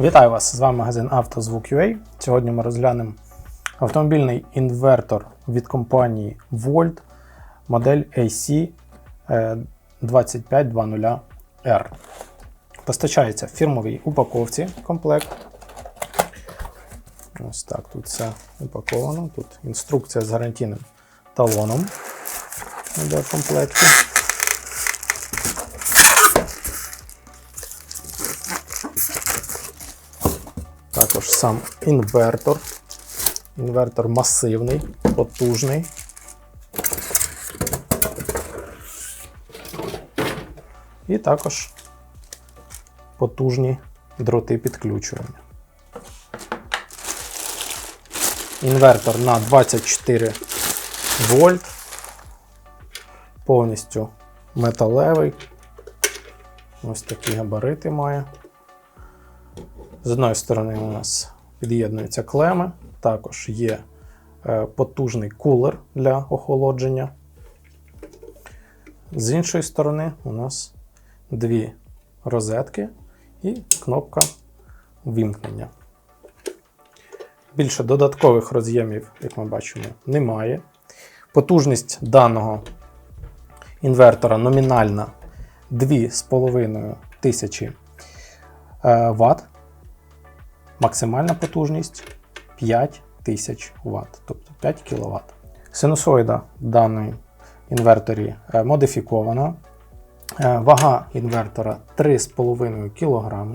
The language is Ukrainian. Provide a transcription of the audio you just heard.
Вітаю вас! З вами магазин «Автозвук.UA». Сьогодні ми розглянемо автомобільний інвертор від компанії Volt модель AC е, 2520R. Постачається в фірмовій упаковці комплект. Ось так тут все упаковано. Тут інструкція з гарантійним талоном йде в комплекті. Також сам інвертор. Інвертор масивний, потужний. І також потужні дроти підключування. Інвертор на 24 вольт, повністю металевий. Ось такі габарити має. З одної сторони у нас під'єднуються клеми, також є е, потужний кулер для охолодження. З іншої сторони у нас дві розетки і кнопка вимкнення. Більше додаткових роз'ємів, як ми бачимо, немає. Потужність даного інвертора номінальна 2,5 тисячі Вт. Максимальна потужність 5000 Вт, тобто 5 кВт. Синусоїда в даної інверторі е, модифікована. Е, Вага інвертора 3,5 кг.